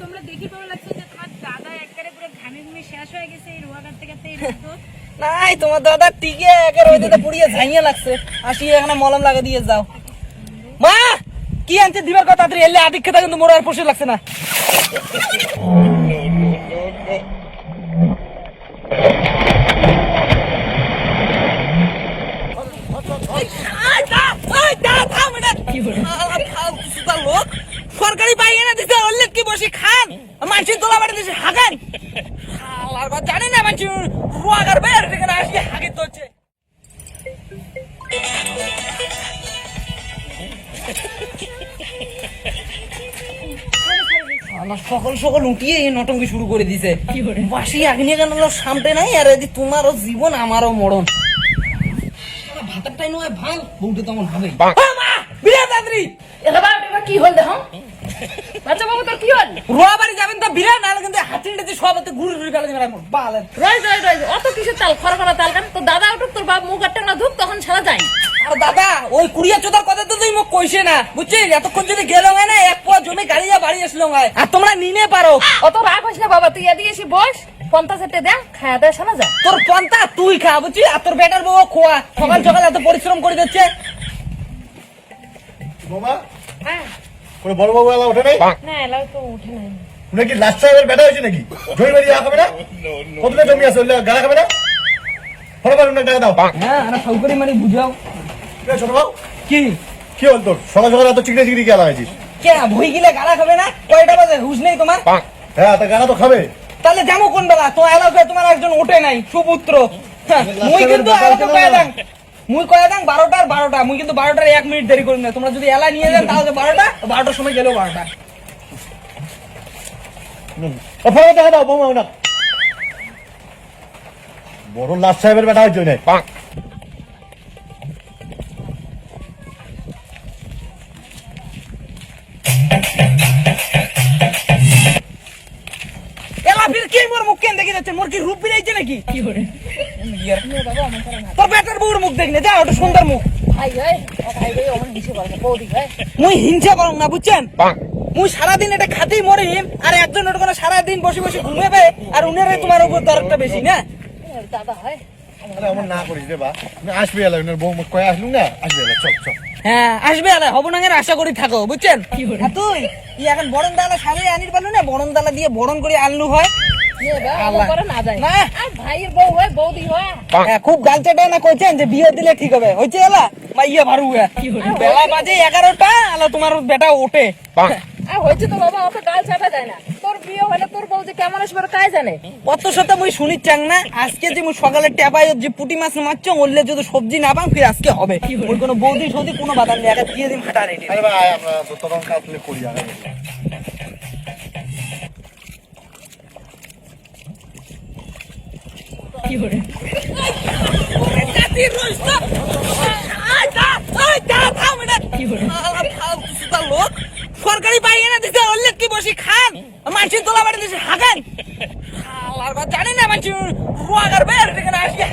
তোমরা দাদা একবারে পুরো ঘামে ঘুমে শেষ হয়ে গেছে নাই, তোমার দাদা টিকে একের ঝাইয়ে লাগছে। আসি, এখানে মলম লাগা দিয়ে যাও। মা, কি আনছে দিবার কথা? এলে আদিক কিন্তু মোর আর পোষে লাগছে না। সরকারি দিতে কি বসে খান তোলা বাড়ি দিছে হাগান না মানুষ রোয়াগার আল্লাহ সকল সকল উঠিয়ে এই নটঙ্কি শুরু করে দিছে বাসি আগ্নি কেন সামনে নাই আর এদি তোমারও জীবন আমারও মরণ ভাতারটাই নয় ভালো বউটা তেমন হবে এটা কি হল দেখো? বাচ্চা বাবু তোর কি হল? রোয়া বাড়ি যাবেন তো বিরাট নাহলে কিন্তু ঘুরে ঘুরে বালেন রয় রয় রয় অত তাল? খরা খরা তাল কান? তো দাদা উঠুক তোর বাপ মুখ একটা না ধুক তখন ছাড়া যায় আর দাদা ওই কুড়িয়া চোদার কথা তো তুই মোক কইছে না বুঝছিস? এতক্ষণ যদি গেল না এক পোয়া জমি গাড়ি যা বাড়ি আসলো আর তোমরা নিনে পারো। অত রাগ হইস না বাবা তুই এদিকে এসে বস পঞ্চাশ হাটে দেখ খায়া দেয় শোনা যায়। তোর পন্থা তুই খা বুঝছিস? আর তোর বেটার বউ খোয়া। সকাল সকাল এত পরিশ্রম করে দিচ্ছে। বাবা হ্যাঁ। কোনো বড় বাবু এলা ওঠে নাই? না এলাও তো উঠে নাই। নাকি লাস্ট সাহেবের বেটা হয়েছে নাকি? জমি বাড়ি না? কতটা জমি আছে? গাড়া খাবে না? ফটাফট টাকা দাও। হ্যাঁ আর সৌকরি মানে বুঝাও। ছোট বাবু কি? কি হল তোর? সকাল সকাল এত চিকড়ে চিকড়ি গেলা হয়েছিস? কে ভুই গিলে গালা খাবে না? কয়টা বাজে? হুশ নেই তোমার? হ্যাঁ তা গাড়া তো খাবে। তাহলে যাব কোন বেলা? তো এলাকায় তোমার একজন ওঠে নাই সুপুত্র। হ্যাঁ, মুই কিন্তু এলাকা মুই কয়ে দাং বারোটার বারোটা মুই কিন্তু বারোটার এক মিনিট দেরি করি না তোমরা যদি এলা নিয়ে যান তাহলে বারোটা বারোটার সময় গেলেও বারোটা। বড় সাহেবের বেটা হয়েছে এলা ফির কি মোর মুখ কেন দেখে যাচ্ছে? মোর কি রূপ বিরাইছে নাকি? কি করে? তোর বেটার বউর মুখ দেখলে যা ওটা সুন্দর মুখ। ভাই ভাই ভাই ভাই অমন দিছে বলে বৌদি ভাই। মুই হিংসা করং না বুঝছেন? মুই সারাদিন এটা খাতেই মরিম আর একজন ওটা সারাদিন বসে বসে ঘুমাবে আর উনারে তোমার উপর দরদটা বেশি না? দাদা হয়। আমার না করিস রে বা। আমি এলা বউ কয়ে আসলুম না? আসবি এলা চল চল। হ্যাঁ আসবে আলে হব না আশা করি থাকো বুঝছেন? তুই এখন বরণ দালা সাজিয়ে আনির পারলু না? বরণ দালা দিয়ে বরণ করে আনলু হয়। আল্লাহ। করে না যায়। না। আর ভাইয়ের বউ হয় বৌদি হয়। হ্যাঁ, খুব গালচাটা না কইছেন যে বিয়ে দিলে ঠিক হবে। হয়েছে এলা? মা ইয়ে ভারু বেলা বাজে এগারোটা আলা তোমার বেটা ওঠে। হয়েছে তো বাবা অত গাল ছাটা যায় না। তোর বিয়ে হলে তোর বউ যে কেমন আসবে ওরা কাই জানে? মুই শুনি চাং না। আজকে যে মুই সকালে টেপাই যে পুটি মাছ মারছ বললে যদি সবজি না পাং ফির আজকে হবে। কোনো বৌদি সৌদি কোনো বাধা নেই একা দিয়ে দিন হাঁটা রেডি। আরে ভাই আমরা তো তখন করি আরে লোক সরকারি পাইয়ে দিতে অল্লেট কি বসে খান মানুষের তোলা বাড়ি দিছে হাগান জানি না মানুষ রোয়াগার বের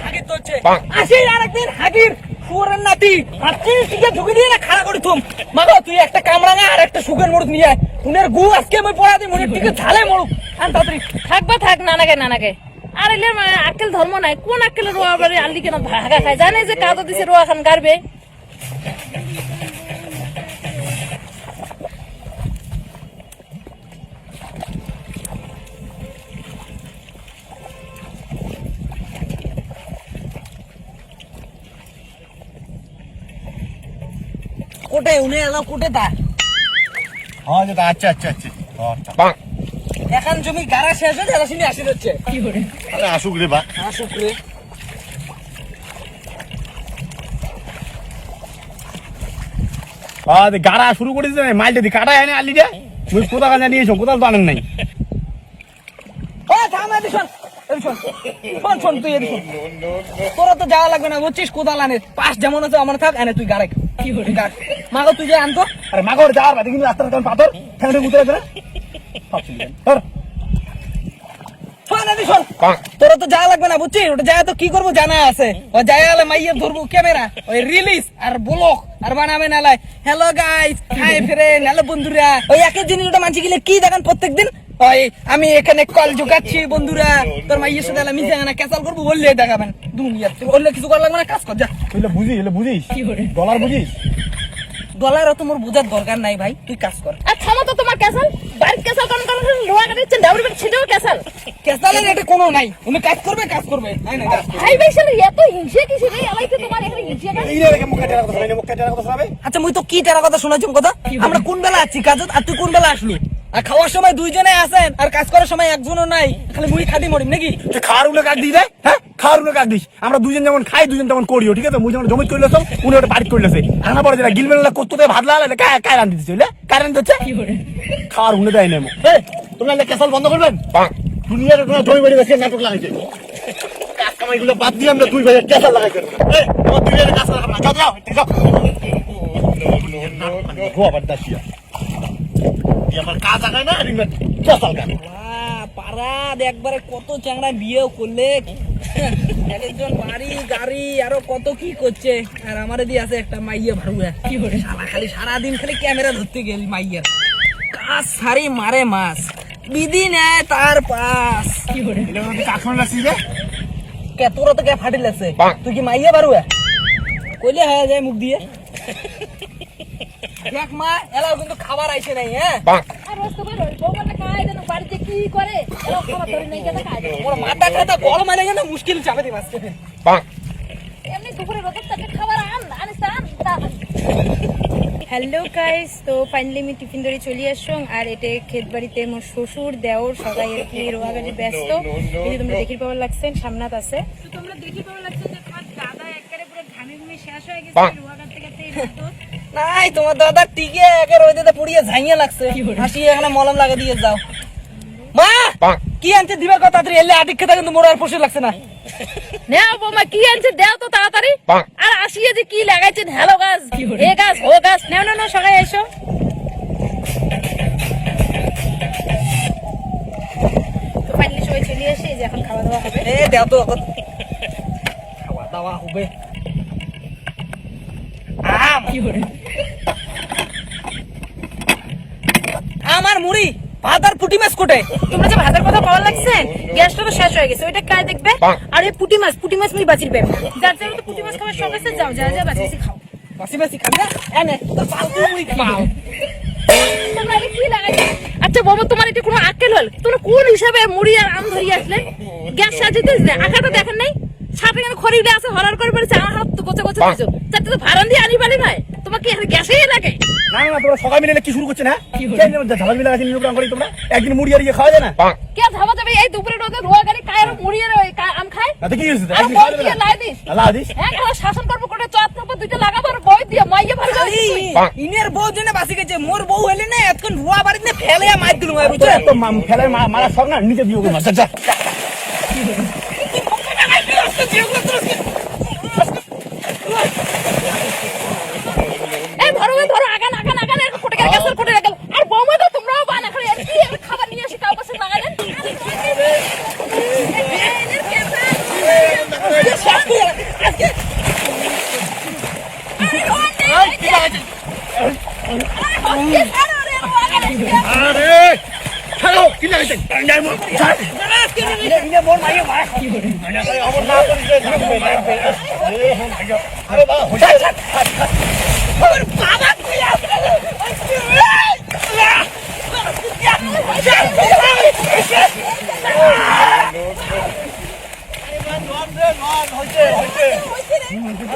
হাগির হচ্ছে আসি আরেকদিন হাগির শুয়ারের নাতি হাতি টিকে ঢুকে দিয়ে না খাড়া করে তুম মাগো তুই একটা কামরাঙা আর একটা সুগের মরুক নিয়ে আয় উনের গু আজকে আমি পড়া দিই মনের টিকে ঝালে মরুক আন তাড়াতাড়ি থাকবা থাক নানাকে নানাকে আর এলে আক্কেল ধর্ম নাই। কোন আক্কেল রোয়া বাড়ি আনলি কেন ভাগা খায় জানে যে কাজও দিছে রোয়া খান গারবে কোটে উনি এলো কোটে তা হ্যাঁ যেটা আচ্ছা আচ্ছা আচ্ছা। আচ্ছা এখন জমি গাড়া শেষ হয়ে যারা শুনে আসি যাচ্ছে। কি করে? আরে আসুক রে বা। আসুক রে। গাড়া শুরু করে দিতে মাইলটা দি কাটা এনে আলি দে মুই কোথা কাজে নিয়েছো কোথাও তো আনেন নাই। তোরা তো যাওয়া লাগবে না বুঝছিস? কোদাল আনে পাশ যেমন আছে আমার থাক এনে তুই গাড়ে কি করে? গাড়। মাগো তুই যে আনতো? আরে মাগর যাওয়ার বাদে কিন্তু রাস্তার কেমন পাথর? ঠ্যাংটা গুতরে করে ধর শোন এদি শোন না ওই একই জিনিস ওটা মানছি গেলে কি দেখান প্রত্যেকদিন ওই আমি এখানে কল ঢুকাচ্ছি বন্ধুরা তোর মাইয়ের সাথে আমি জানা ক্যাসাল করব বললে দেখাবেন দুনিয়া বললে কিছু করা? লাগবে না কাজ কর যা এগুলো বুঝিস ডলার বুঝিস ডলার অত মোর বোঝার দরকার নাই ভাই তুই কাজ কর। আর থামো তো তোমার ক্যাসাল। বাড়ির ক্যাসাল কারণ কারণ লোহা কাটা দিচ্ছেন ডাউরি বেটা ছিটেও ক্যাসাল। ক্যাসালের এটা কোনো নাই উনি কাজ করবে কাজ করবে। নাই নাই কাজ করবে। ভাই ভাই সাথে এত হিংসে কিসে রে আলাইতে তোমার এখানে হিংসে কেন? এই রে মুখে টেরা কথা শোনাই মুখে টেরা কথা শোনাবে? আচ্ছা মুই তো কি টেরা কথা শোনাচ্ছি কথা? আমরা কোন বেলা আছি কাজত? আর তুই কোন বেলা আসলি? আর খাওয়ার সময় দুইজনে আছেন আর কাজ করার সময় একজনও নাই খালি মুই খাদি মরিম নাকি? তুই খাওয়ার উলে কাক দিস রে হ্যাঁ? খাওয়ার উলে কাক দিস আমরা দুজন যেমন খাই দুজন তেমন করিও ঠিক আছে? মুই যেমন জমিত করিলে সব উনি ওটা বাড়ি করিলেছে। আনা পরে যেটা গিলবেন করতে ভাত লাগালে কায় কায় রান্ধি দিচ্ছে বুঝলে কায় রান্ধি দিচ্ছে খাওয়ার উলে দেয় এই, তোমরা ক্যাসাল বন্ধ করবেন? দুনিয়ার কোনো জমি বাড়ি বেশি নাটক লাগাইছে। কাজ কামাইগুলো বাদ দিয়ে আমরা দুই ভাই ক্যাসাল লাগাইছে এই, আমার দুই ভাইয়ের কাজ লাগাবো না। যাও। দাসিয়া। আমার কাজ আগায় না, ক্যাসাল একবারে কত চ্যাংড়া বিয়েও করলে এক একজন বাড়ি গাড়ি আরও কত কি করছে। আর আমার দিয়ে আছে একটা মাইয়া ভাড়ুয়া কি করে শালা খালি সারাদিন খালি ক্যামেরা ধরতে গেলি মাইয়ার। কাজ সারি মারে মাছ। বিধি নেয় তার পাস। কি করে রে কে তোরা তো কে ফাটি লাগছে তুই কি মাইয়া ভাড়ুয়া কইলে হয়ে যায় মুখ দিয়ে। দেখ মা এলাও কিন্তু খাবার আইছে নাই হ্যাঁ? আর রোজ তোমার দেন বাড়িতে করে? এরা খাবার ধরে নেই কেন খায় ওর মাথা খাতা গরম হয়ে গেলে মুশকিল চাপে দিই মাঝকে এমনি দুপুরে রোদের চারটে খাবার আন আনিস আন হ্যালো গাইস তো ফাইনালি আমি টিফিন ধরে চলে আসলাম আর এটা ক্ষেত বাড়িতে মোর শ্বশুর দেওর সবাই আর কি রোয়াগাড়ি ব্যস্ত। যে তোমরা দেখি পাওয়ার লাগছে সামনাত আছে। তো তোমরা দেখি পাওয়ার লাগছেন যে তোমার দাদা একবারে পুরো ঘামে ঘুমে শেষ হয়ে গেছে রোয়াগাড় থেকে নাই তোমার দাদা টিকে একের ওই দিতে পুড়িয়ে ঝাইয়ে লাগছে। হাসি এখানে মলম লাগা দিয়ে যাও। মা! কি আনছে দিবার কথা তাড়াতাড়ি? এলে আটিক কিন্তু মোর আর পশু লাগছে না। নেও বৌমা কি আনছে দেও তো তাড়াতাড়ি। আর আসিয়ে যে কি লাগাইছেন হ্যালো গাছ। এ গাছ ও গাছ। নাও না না সবাই এসো। তো ফাইনালি সবাই চলে আসে যে এখন খাওয়া দাওয়া হবে। এ দেও তো। খাওয়া দাওয়া হবে। আম। আমার মুড়ি ভাত আর পুটি মাছ কোটে তোমরা যে ভাতের কথা পাওয়ার লাগছে গ্যাসটা তো শেষ হয়ে গেছে ওইটা কায় দেখবে? আর পুটি মাছ পুটি মাছ মুই বাঁচির পেবে যার যার তো পুটি মাছ খাবার শখ আছে যাও যা যা বাঁচিয়েছি খাও। বাসি বাসি খাবি এনে তো ফালতু খাও লাগাইছো আচ্ছা বাবা তোমার এটা কোনো আক্কেল হল? তোমরা কোন হিসাবে মুড়ি আর আম ধরিয়ে আসলে? গ্যাস সাজিতে আঁকাটা দেখেন নাই? সাথে কেন খড়িটা আছে হরার করে পেরেছে আমার হাত তো গোছে গোছে তাতে তো ভাড়া দিয়ে আনি পারি নয়। তোমাকে এখানে গ্যাসেই লাগে না না তোমরা সবাই মিলে কি শুরু করছে না ঝাল মিলে আছে নিরুপণ করি তোমরা একদিন মুড়ি আর ইয়ে খাওয়া যায় না কে ধাবা যাবে এই দুপুরে রোদে রোয়া গাড়ি কায়ের মুড়ি আর আম খায় তাতে কি হয়েছে আর বই দিয়ে লাই দিস আল্লাহ দিস হ্যাঁ শাসন করব করে দুইটা লাগাবো আর বই দিয়ে মাইয়ে ভালো ইনের বউ জন্য বাসি গেছে মোর বউ হইলে না এতক্ষণ রুয়া বাড়িতে ফেলে মার দিলুম বুঝছ এত মা- মারা শখ না নিজে বিয়ে করব যা যা এই ধরো এই ধরো আগান আগান আগান এর কোটে গেল গ্যাসের কোটে গেল আর বৌমা তো তোমরাও বান এখন এর কি এর খাবার নিয়ে এসে কাউ কাছে লাগালেন আরে, ছাড়ো, কি লাগাইছে? ডান্ডার মো- ছাড়। আরে, অমর না করিস রে, থাকবে, থাকবে। আরে, oh my God. আরে বাবা, হইছে। নন রে, নন, হইছে, হইছে। আর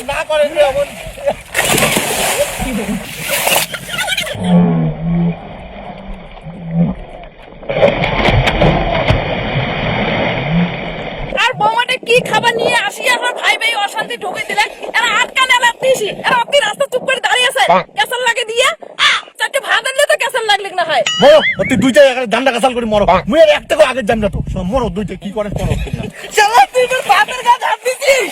না করেন রে, অমর। আর বৌমাটা কি খাবার নিয়ে আসি ভাই অশান্তি ঢুকে দিলে। এরা আটকা নেলা দিছি এরা অতি রাস্তা চুপ করে দাঁড়িয়ে আছে। কেসাল লাগে দিয়ে চারটে ভাত আনলে তো কেসাল লাগলে না হয়। মরো, তুই দুইটা এখানে জান্ডা কাসাল করে মরো। মুই আর একটা আগে জান্ডা তো। মরো দুইটা কি করে করো। চলো তুই তোর বাপের গাছ হাত দিছিস?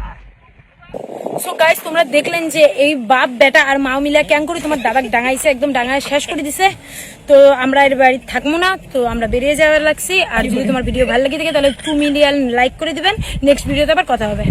সো গাইস তোমরা দেখলেন যে এই বাপ, বেটা আর মাও মিলা ক্যাং করে তোমার দাদাকে ডাঙাইছে, একদম ডাঙায় শেষ করে দিছে। তো আমরা এর বাড়ি থাকব না, তো আমরা বেরিয়ে যাওয়ার লাগছি। আর যদি তোমার ভিডিও ভালো লাগে থাকে, তাহলে টু মিলিয়ন লাইক করে দিবেন। নেক্সট ভিডিওতে আবার কথা হবে।